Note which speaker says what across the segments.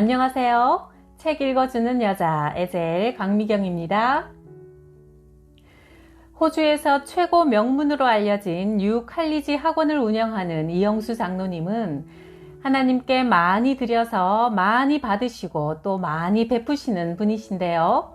Speaker 1: 안녕하세요. 책 읽어주는 여자 에젤 강미경입니다. 호주에서 최고 명문으로 알려진 뉴 칼리지 학원을 운영하는 이영수 장로님은 하나님께 많이 드려서 많이 받으시고 또 많이 베푸시는 분이신데요.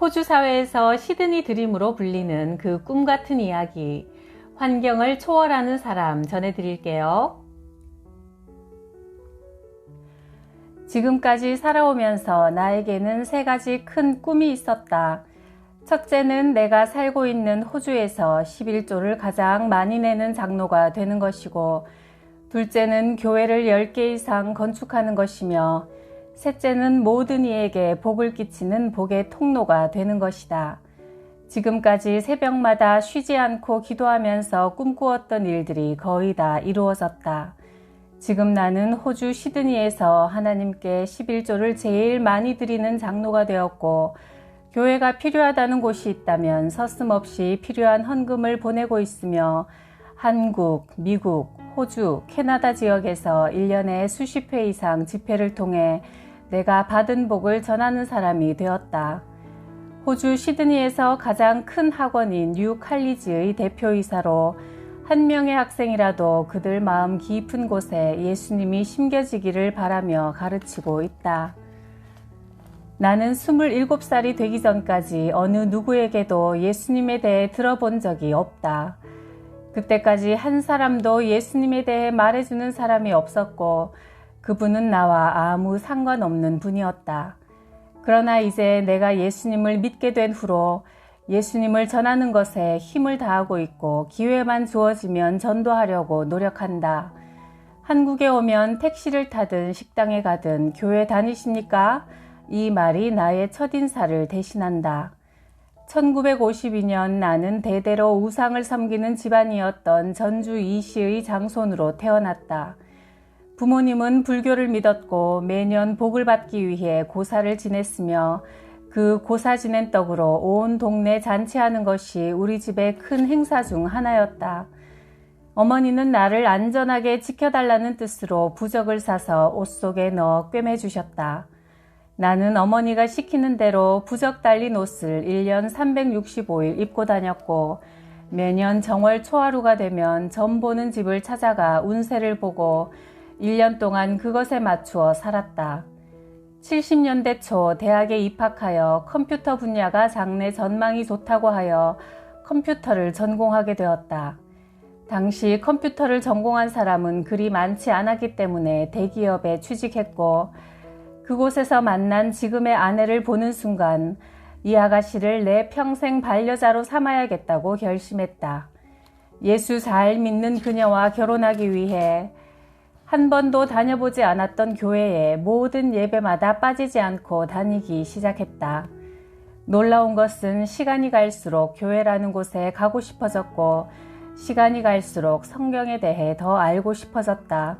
Speaker 1: 호주 사회에서 시드니 드림으로 불리는 그 꿈 같은 이야기, 환경을 초월하는 사람 전해드릴게요. 지금까지 살아오면서 나에게는 세 가지 큰 꿈이 있었다. 첫째는 내가 살고 있는 호주에서 11조를 가장 많이 내는 장로가 되는 것이고, 둘째는 교회를 10개 이상 건축하는 것이며, 셋째는 모든 이에게 복을 끼치는 복의 통로가 되는 것이다. 지금까지 새벽마다 쉬지 않고 기도하면서 꿈꾸었던 일들이 거의 다 이루어졌다. 지금 나는 호주 시드니에서 하나님께 11조를 제일 많이 드리는 장로가 되었고, 교회가 필요하다는 곳이 있다면 서슴없이 필요한 헌금을 보내고 있으며, 한국, 미국, 호주, 캐나다 지역에서 1년에 수십 회 이상 집회를 통해 내가 받은 복을 전하는 사람이 되었다. 호주 시드니에서 가장 큰 학원인 뉴 칼리지의 대표이사로 한 명의 학생이라도 그들 마음 깊은 곳에 예수님이 심겨지기를 바라며 가르치고 있다. 나는 27살이 되기 전까지 어느 누구에게도 예수님에 대해 들어본 적이 없다. 그때까지 한 사람도 예수님에 대해 말해주는 사람이 없었고 그분은 나와 아무 상관없는 분이었다. 그러나 이제 내가 예수님을 믿게 된 후로 예수님을 전하는 것에 힘을 다하고 있고 기회만 주어지면 전도하려고 노력한다. 한국에 오면 택시를 타든 식당에 가든 교회 다니십니까? 이 말이 나의 첫 인사를 대신한다. 1952년 나는 대대로 우상을 섬기는 집안이었던 전주 이시의 장손으로 태어났다. 부모님은 불교를 믿었고 매년 복을 받기 위해 고사를 지냈으며 그 고사 지낸 떡으로 온 동네 잔치하는 것이 우리 집의 큰 행사 중 하나였다. 어머니는 나를 안전하게 지켜달라는 뜻으로 부적을 사서 옷 속에 넣어 꿰매 주셨다. 나는 어머니가 시키는 대로 부적 달린 옷을 1년 365일 입고 다녔고 매년 정월 초하루가 되면 점 보는 집을 찾아가 운세를 보고 1년 동안 그것에 맞추어 살았다. 70년대 초 대학에 입학하여 컴퓨터 분야가 장래 전망이 좋다고 하여 컴퓨터를 전공하게 되었다. 당시 컴퓨터를 전공한 사람은 그리 많지 않았기 때문에 대기업에 취직했고 그곳에서 만난 지금의 아내를 보는 순간 이 아가씨를 내 평생 반려자로 삼아야겠다고 결심했다. 예수 잘 믿는 그녀와 결혼하기 위해 한 번도 다녀보지 않았던 교회에 모든 예배마다 빠지지 않고 다니기 시작했다. 놀라운 것은 시간이 갈수록 교회라는 곳에 가고 싶어졌고, 시간이 갈수록 성경에 대해 더 알고 싶어졌다.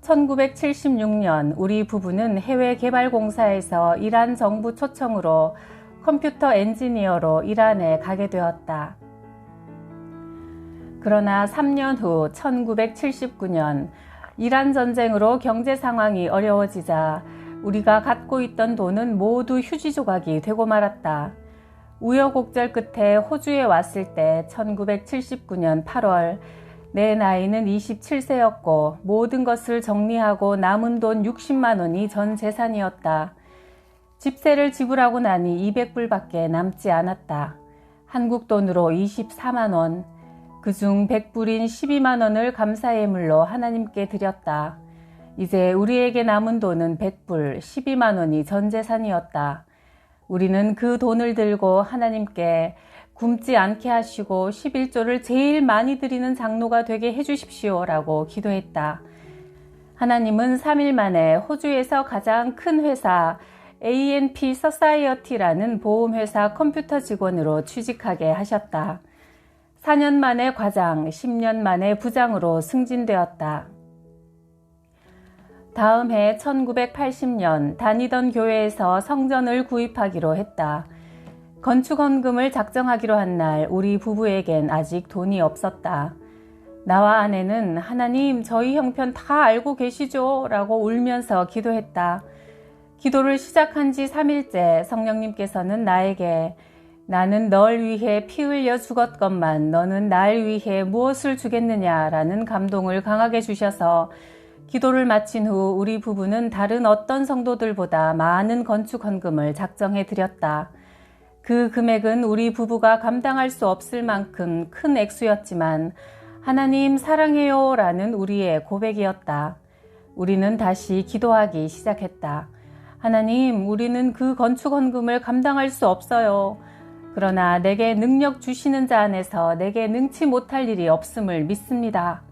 Speaker 1: 1976년 우리 부부는 해외 개발공사에서 이란 정부 초청으로 컴퓨터 엔지니어로 이란에 가게 되었다. 그러나 3년 후 1979년 이란 전쟁으로 경제 상황이 어려워지자 우리가 갖고 있던 돈은 모두 휴지 조각이 되고 말았다. 우여곡절 끝에 호주에 왔을 때 1979년 8월 내 나이는 27세였고 모든 것을 정리하고 남은 돈 60만 원이 전 재산이었다. 집세를 지불하고 나니 200불밖에 남지 않았다. 한국 돈으로 24만 원. 그중 100불인 12만 원을 감사예물로 하나님께 드렸다. 이제 우리에게 남은 돈은 100불, 12만 원이 전 재산이었다. 우리는 그 돈을 들고 하나님께 굶지 않게 하시고 11조를 제일 많이 드리는 장로가 되게 해주십시오라고 기도했다. 하나님은 3일 만에 호주에서 가장 큰 회사 ANP 서사이어티라는 보험회사 컴퓨터 직원으로 취직하게 하셨다. 4년 만에 과장, 10년 만에 부장으로 승진되었다. 다음 해 1980년 다니던 교회에서 성전을 구입하기로 했다. 건축 헌금을 작정하기로 한 날 우리 부부에겐 아직 돈이 없었다. 나와 아내는 하나님 저희 형편 다 알고 계시죠? 라고 울면서 기도했다. 기도를 시작한 지 3일째 성령님께서는 나에게 나는 널 위해 피 흘려 죽었건만 너는 날 위해 무엇을 주겠느냐라는 감동을 강하게 주셔서 기도를 마친 후 우리 부부는 다른 어떤 성도들보다 많은 건축 헌금을 작정해 드렸다. 그 금액은 우리 부부가 감당할 수 없을 만큼 큰 액수였지만 하나님 사랑해요 라는 우리의 고백이었다. 우리는 다시 기도하기 시작했다. 하나님, 우리는 그 건축 헌금을 감당할 수 없어요. 그러나 내게 능력 주시는 자 안에서 내게 능치 못할 일이 없음을 믿습니다.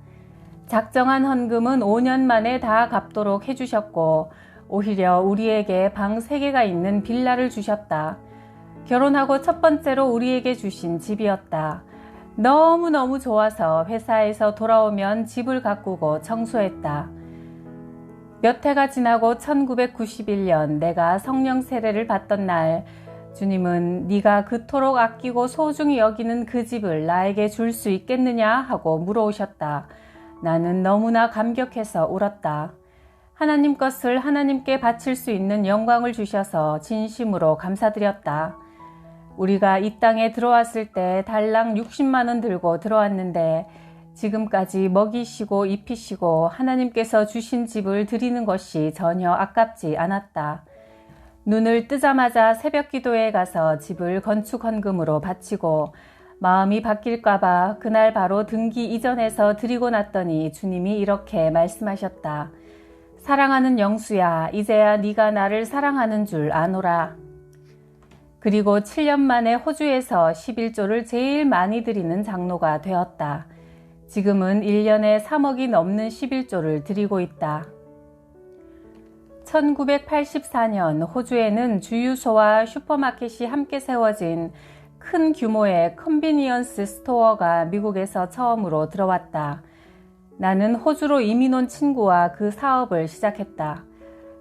Speaker 1: 작정한 헌금은 5년 만에 다 갚도록 해주셨고, 오히려 우리에게 방 3개가 있는 빌라를 주셨다. 결혼하고 첫 번째로 우리에게 주신 집이었다. 너무너무 좋아서 회사에서 돌아오면 집을 가꾸고 청소했다. 몇 해가 지나고 1991년 내가 성령 세례를 받던 날 주님은 네가 그토록 아끼고 소중히 여기는 그 집을 나에게 줄 수 있겠느냐 하고 물어오셨다. 나는 너무나 감격해서 울었다. 하나님 것을 하나님께 바칠 수 있는 영광을 주셔서 진심으로 감사드렸다. 우리가 이 땅에 들어왔을 때 달랑 60만 원 들고 들어왔는데 지금까지 먹이시고 입히시고 하나님께서 주신 집을 드리는 것이 전혀 아깝지 않았다. 눈을 뜨자마자 새벽 기도에 가서 집을 건축 헌금으로 바치고 마음이 바뀔까봐 그날 바로 등기 이전해서 드리고 났더니 주님이 이렇게 말씀하셨다. 사랑하는 영수야, 이제야 네가 나를 사랑하는 줄 아노라. 그리고 7년 만에 호주에서 11조를 제일 많이 드리는 장로가 되었다. 지금은 1년에 3억이 넘는 11조를 드리고 있다. 1984년 호주에는 주유소와 슈퍼마켓이 함께 세워진 큰 규모의 컨비니언스 스토어가 미국에서 처음으로 들어왔다. 나는 호주로 이민 온 친구와 그 사업을 시작했다.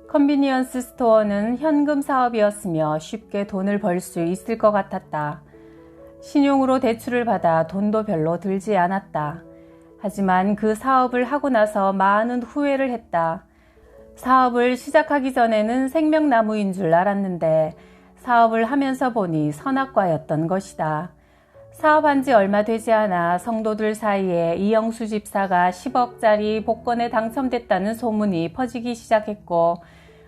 Speaker 1: 컨비니언스 스토어는 현금 사업이었으며 쉽게 돈을 벌 수 있을 것 같았다. 신용으로 대출을 받아 돈도 별로 들지 않았다. 하지만 그 사업을 하고 나서 많은 후회를 했다. 사업을 시작하기 전에는 생명나무인 줄 알았는데 사업을 하면서 보니 선악과였던 것이다. 사업한 지 얼마 되지 않아 성도들 사이에 이영수 집사가 10억짜리 복권에 당첨됐다는 소문이 퍼지기 시작했고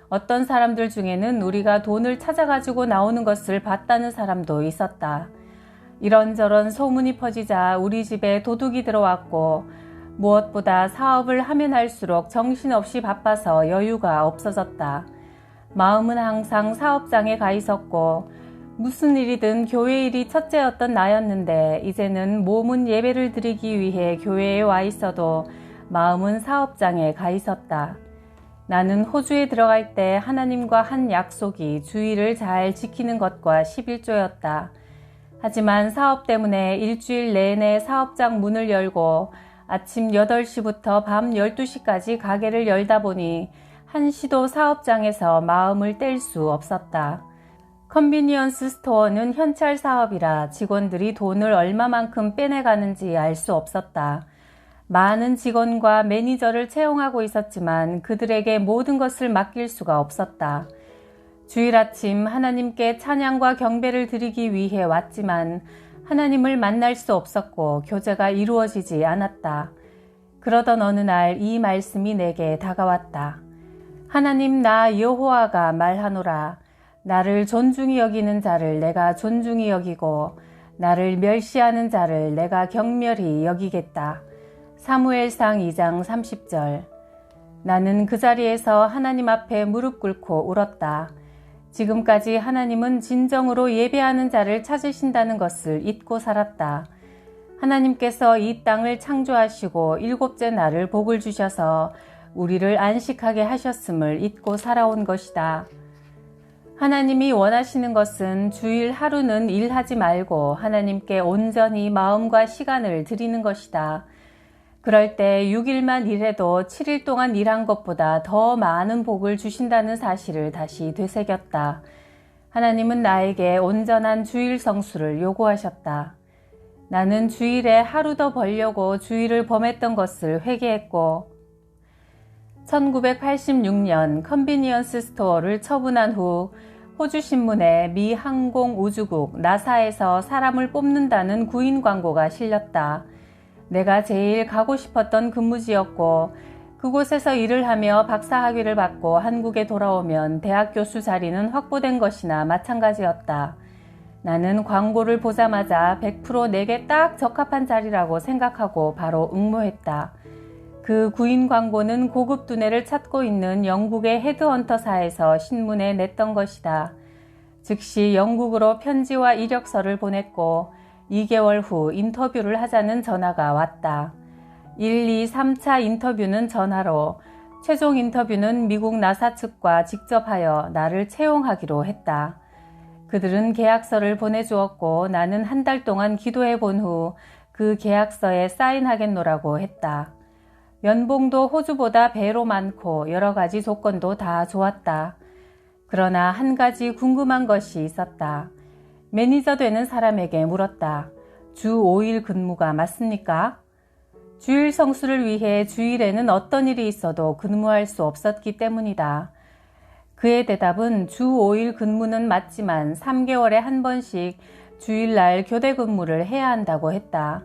Speaker 1: 어떤 사람들 중에는 우리가 돈을 찾아가지고 나오는 것을 봤다는 사람도 있었다. 이런저런 소문이 퍼지자 우리 집에 도둑이 들어왔고 무엇보다 사업을 하면 할수록 정신없이 바빠서 여유가 없어졌다. 마음은 항상 사업장에 가 있었고 무슨 일이든 교회 일이 첫째였던 나였는데 이제는 몸은 예배를 드리기 위해 교회에 와 있어도 마음은 사업장에 가 있었다. 나는 호주에 들어갈 때 하나님과 한 약속이 주의를 잘 지키는 것과 11조였다. 하지만 사업 때문에 일주일 내내 사업장 문을 열고 아침 8시부터 밤 12시까지 가게를 열다 보니 한시도 사업장에서 마음을 뗄 수 없었다. 컨비니언스 스토어는 현찰 사업이라 직원들이 돈을 얼마만큼 빼내가는지 알 수 없었다. 많은 직원과 매니저를 채용하고 있었지만 그들에게 모든 것을 맡길 수가 없었다. 주일 아침 하나님께 찬양과 경배를 드리기 위해 왔지만 하나님을 만날 수 없었고 교제가 이루어지지 않았다. 그러던 어느 날 이 말씀이 내게 다가왔다. 하나님 나 여호와가 말하노라. 나를 존중히 여기는 자를 내가 존중히 여기고 나를 멸시하는 자를 내가 경멸히 여기겠다. 사무엘상 2장 30절 나는 그 자리에서 하나님 앞에 무릎 꿇고 울었다. 지금까지 하나님은 진정으로 예배하는 자를 찾으신다는 것을 잊고 살았다. 하나님께서 이 땅을 창조하시고 일곱째 날을 복을 주셔서 우리를 안식하게 하셨음을 잊고 살아온 것이다. 하나님이 원하시는 것은 주일 하루는 일하지 말고 하나님께 온전히 마음과 시간을 드리는 것이다. 그럴 때 6일만 일해도 7일 동안 일한 것보다 더 많은 복을 주신다는 사실을 다시 되새겼다. 하나님은 나에게 온전한 주일 성수를 요구하셨다. 나는 주일에 하루 더 벌려고 주일을 범했던 것을 회개했고 1986년 컨비니언스 스토어를 처분한 후 호주 신문에 미 항공 우주국 나사에서 사람을 뽑는다는 구인 광고가 실렸다. 내가 제일 가고 싶었던 근무지였고 그곳에서 일을 하며 박사학위를 받고 한국에 돌아오면 대학 교수 자리는 확보된 것이나 마찬가지였다. 나는 광고를 보자마자 100% 내게 딱 적합한 자리라고 생각하고 바로 응모했다. 그 구인 광고는 고급 두뇌를 찾고 있는 영국의 헤드헌터사에서 신문에 냈던 것이다. 즉시 영국으로 편지와 이력서를 보냈고 2개월 후 인터뷰를 하자는 전화가 왔다. 1, 2, 3차 인터뷰는 전화로, 최종 인터뷰는 미국 나사 측과 직접 하여 나를 채용하기로 했다. 그들은 계약서를 보내주었고 나는 한 달 동안 기도해 본 후 그 계약서에 사인하겠노라고 했다. 연봉도 호주보다 배로 많고 여러 가지 조건도 다 좋았다. 그러나 한 가지 궁금한 것이 있었다. 매니저 되는 사람에게 물었다. 주 5일 근무가 맞습니까? 주일 성수를 위해 주일에는 어떤 일이 있어도 근무할 수 없었기 때문이다. 그의 대답은 주 5일 근무는 맞지만 3개월에 한 번씩 주일날 교대 근무를 해야 한다고 했다.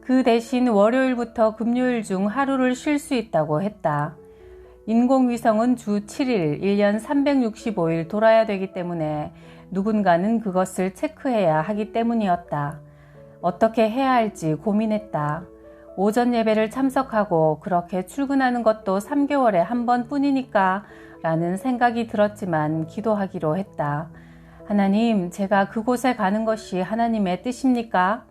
Speaker 1: 그 대신 월요일부터 금요일 중 하루를 쉴 수 있다고 했다. 인공위성은 주 7일, 1년 365일 돌아야 되기 때문에 누군가는 그것을 체크해야 하기 때문이었다. 어떻게 해야 할지 고민했다. 오전 예배를 참석하고 그렇게 출근하는 것도 3개월에 한 번 뿐이니까 라는 생각이 들었지만 기도하기로 했다. 하나님, 제가 그곳에 가는 것이 하나님의 뜻입니까?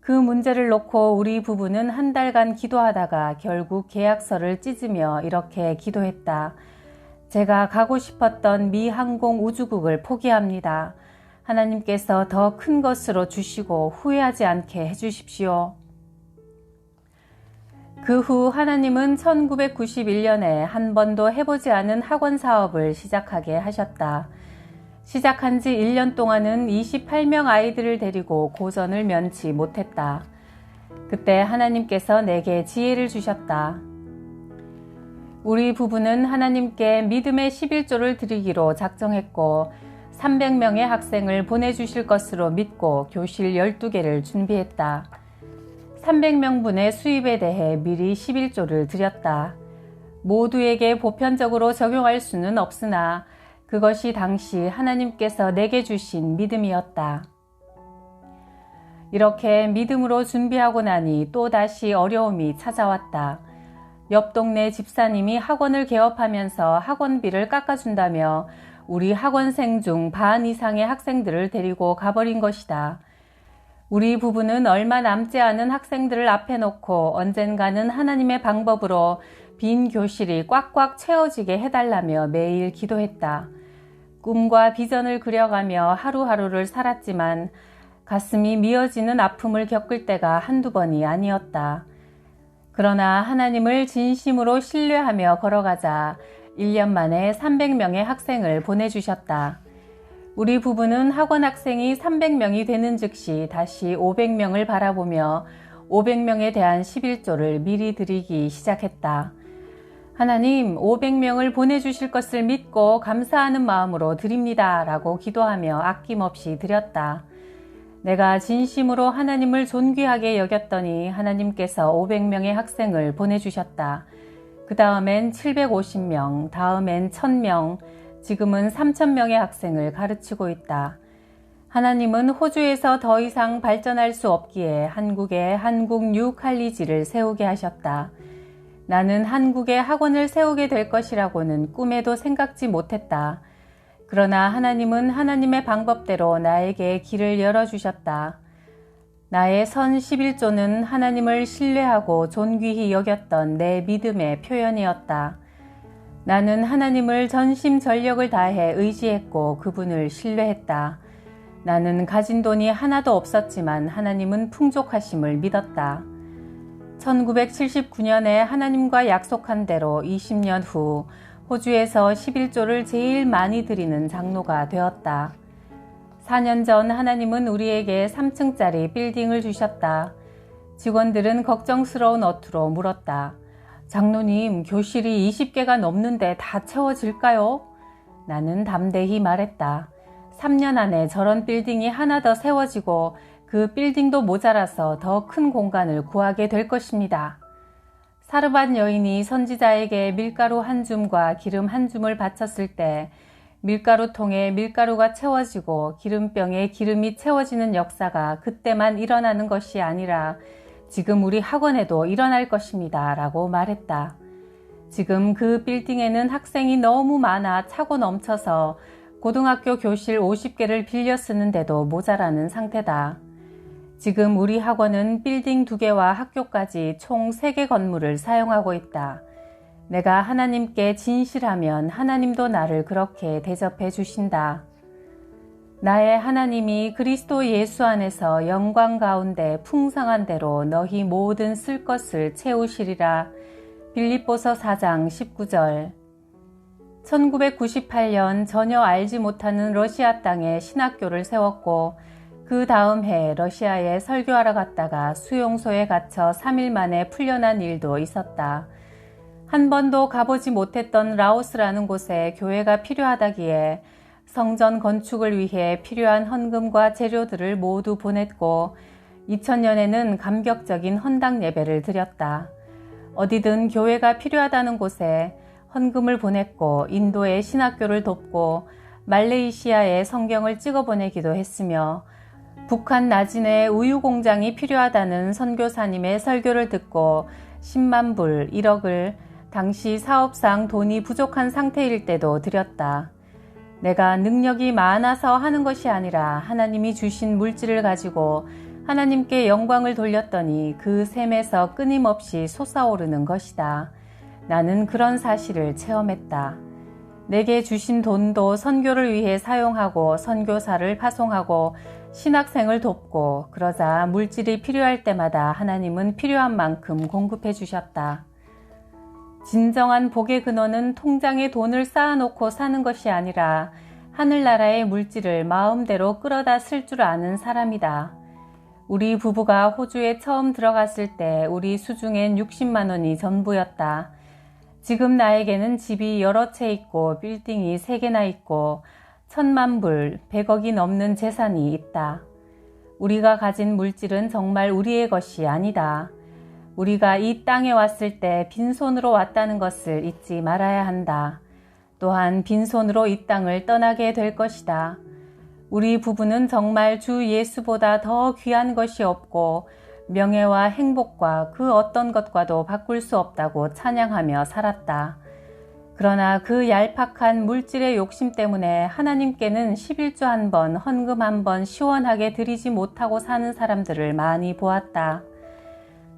Speaker 1: 그 문제를 놓고 우리 부부는 한 달간 기도하다가 결국 계약서를 찢으며 이렇게 기도했다. 제가 가고 싶었던 미 항공 우주국을 포기합니다. 하나님께서 더 큰 것으로 주시고 후회하지 않게 해주십시오. 그 후 하나님은 1991년에 한 번도 해보지 않은 학원 사업을 시작하게 하셨다. 시작한 지 1년 동안은 28명 아이들을 데리고 고전을 면치 못했다. 그때 하나님께서 내게 지혜를 주셨다. 우리 부부는 하나님께 믿음의 11조를 드리기로 작정했고 300명의 학생을 보내주실 것으로 믿고 교실 12개를 준비했다. 300명분의 수입에 대해 미리 11조를 드렸다. 모두에게 보편적으로 적용할 수는 없으나 그것이 당시 하나님께서 내게 주신 믿음이었다. 이렇게 믿음으로 준비하고 나니 또 다시 어려움이 찾아왔다. 옆 동네 집사님이 학원을 개업하면서 학원비를 깎아준다며 우리 학원생 중 반 이상의 학생들을 데리고 가버린 것이다. 우리 부부는 얼마 남지 않은 학생들을 앞에 놓고 언젠가는 하나님의 방법으로 빈 교실이 꽉꽉 채워지게 해달라며 매일 기도했다. 꿈과 비전을 그려가며 하루하루를 살았지만 가슴이 미어지는 아픔을 겪을 때가 한두 번이 아니었다. 그러나 하나님을 진심으로 신뢰하며 걸어가자 1년 만에 300명의 학생을 보내주셨다. 우리 부부는 학원 학생이 300명이 되는 즉시 다시 500명을 바라보며 500명에 대한 11조를 미리 드리기 시작했다. 하나님 500명을 보내주실 것을 믿고 감사하는 마음으로 드립니다. 라고 기도하며 아낌없이 드렸다. 내가 진심으로 하나님을 존귀하게 여겼더니 하나님께서 500명의 학생을 보내주셨다. 그 다음엔 750명, 다음엔 1000명, 지금은 3000명의 학생을 가르치고 있다. 하나님은 호주에서 더 이상 발전할 수 없기에 한국에 한국 뉴 칼리지를 세우게 하셨다. 나는 한국에 학원을 세우게 될 것이라고는 꿈에도 생각지 못했다. 그러나 하나님은 하나님의 방법대로 나에게 길을 열어주셨다. 나의 선 11조는 하나님을 신뢰하고 존귀히 여겼던 내 믿음의 표현이었다. 나는 하나님을 전심 전력을 다해 의지했고 그분을 신뢰했다. 나는 가진 돈이 하나도 없었지만 하나님은 풍족하심을 믿었다. 1979년에 하나님과 약속한 대로 20년 후 호주에서 11조를 제일 많이 드리는 장로가 되었다. 4년 전 하나님은 우리에게 3층짜리 빌딩을 주셨다. 직원들은 걱정스러운 어투로 물었다. 장로님, 교실이 20개가 넘는데 다 채워질까요? 나는 담대히 말했다. 3년 안에 저런 빌딩이 하나 더 세워지고 그 빌딩도 모자라서 더 큰 공간을 구하게 될 것입니다. 사르반 여인이 선지자에게 밀가루 한 줌과 기름 한 줌을 바쳤을 때 밀가루통에 밀가루가 채워지고 기름병에 기름이 채워지는 역사가 그때만 일어나는 것이 아니라 지금 우리 학원에도 일어날 것입니다. 라고 말했다. 지금 그 빌딩에는 학생이 너무 많아 차고 넘쳐서 고등학교 교실 50개를 빌려 쓰는데도 모자라는 상태다. 지금 우리 학원은 빌딩 두 개와 학교까지 총 3개 건물을 사용하고 있다. 내가 하나님께 진실하면 하나님도 나를 그렇게 대접해 주신다. 나의 하나님이 그리스도 예수 안에서 영광 가운데 풍성한 대로 너희 모든 쓸 것을 채우시리라. 빌립보서 4장 19절 1998년 전혀 알지 못하는 러시아 땅에 신학교를 세웠고 그 다음 해 러시아에 설교하러 갔다가 수용소에 갇혀 3일 만에 풀려난 일도 있었다. 한 번도 가보지 못했던 라오스라는 곳에 교회가 필요하다기에 성전 건축을 위해 필요한 헌금과 재료들을 모두 보냈고 2000년에는 감격적인 헌당 예배를 드렸다. 어디든 교회가 필요하다는 곳에 헌금을 보냈고 인도의 신학교를 돕고 말레이시아에 성경을 찍어 보내기도 했으며 북한 나진에 우유 공장이 필요하다는 선교사님의 설교를 듣고 10만 불, 1억을 당시 사업상 돈이 부족한 상태일 때도 드렸다. 내가 능력이 많아서 하는 것이 아니라 하나님이 주신 물질을 가지고 하나님께 영광을 돌렸더니 그 샘에서 끊임없이 솟아오르는 것이다. 나는 그런 사실을 체험했다. 내게 주신 돈도 선교를 위해 사용하고 선교사를 파송하고 신학생을 돕고 그러자 물질이 필요할 때마다 하나님은 필요한 만큼 공급해 주셨다. 진정한 복의 근원은 통장에 돈을 쌓아놓고 사는 것이 아니라 하늘나라의 물질을 마음대로 끌어다 쓸 줄 아는 사람이다. 우리 부부가 호주에 처음 들어갔을 때 우리 수중엔 60만 원이 전부였다. 지금 나에게는 집이 여러 채 있고 빌딩이 3개나 있고 천만 불, 100억이 넘는 재산이 있다. 우리가 가진 물질은 정말 우리의 것이 아니다. 우리가 이 땅에 왔을 때 빈손으로 왔다는 것을 잊지 말아야 한다. 또한 빈손으로 이 땅을 떠나게 될 것이다. 우리 부부는 정말 주 예수보다 더 귀한 것이 없고 명예와 행복과 그 어떤 것과도 바꿀 수 없다고 찬양하며 살았다. 그러나 그 얄팍한 물질의 욕심 때문에 하나님께는 11조 한 번, 헌금 한 번 시원하게 드리지 못하고 사는 사람들을 많이 보았다.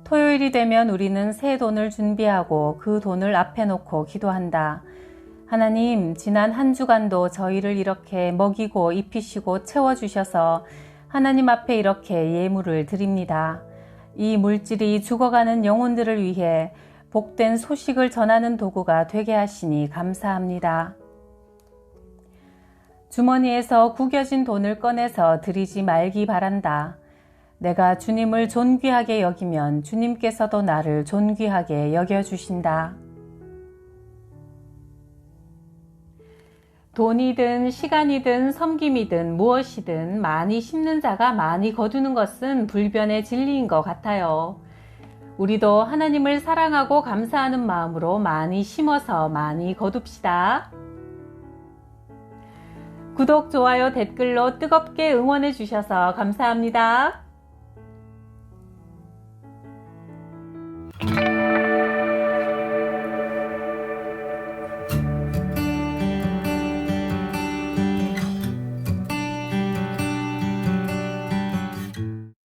Speaker 1: 토요일이 되면 우리는 새 돈을 준비하고 그 돈을 앞에 놓고 기도한다. 하나님, 지난 한 주간도 저희를 이렇게 먹이고 입히시고 채워주셔서 하나님 앞에 이렇게 예물을 드립니다. 이 물질이 죽어가는 영혼들을 위해 복된 소식을 전하는 도구가 되게 하시니 감사합니다. 주머니에서 구겨진 돈을 꺼내서 드리지 말기 바란다. 내가 주님을 존귀하게 여기면 주님께서도 나를 존귀하게 여겨주신다. 돈이든 시간이든 섬김이든 무엇이든 많이 심는 자가 많이 거두는 것은 불변의 진리인 것 같아요. 우리도 하나님을 사랑하고 감사하는 마음으로 많이 심어서 많이 거둡시다. 구독, 좋아요, 댓글로 뜨겁게 응원해 주셔서 감사합니다.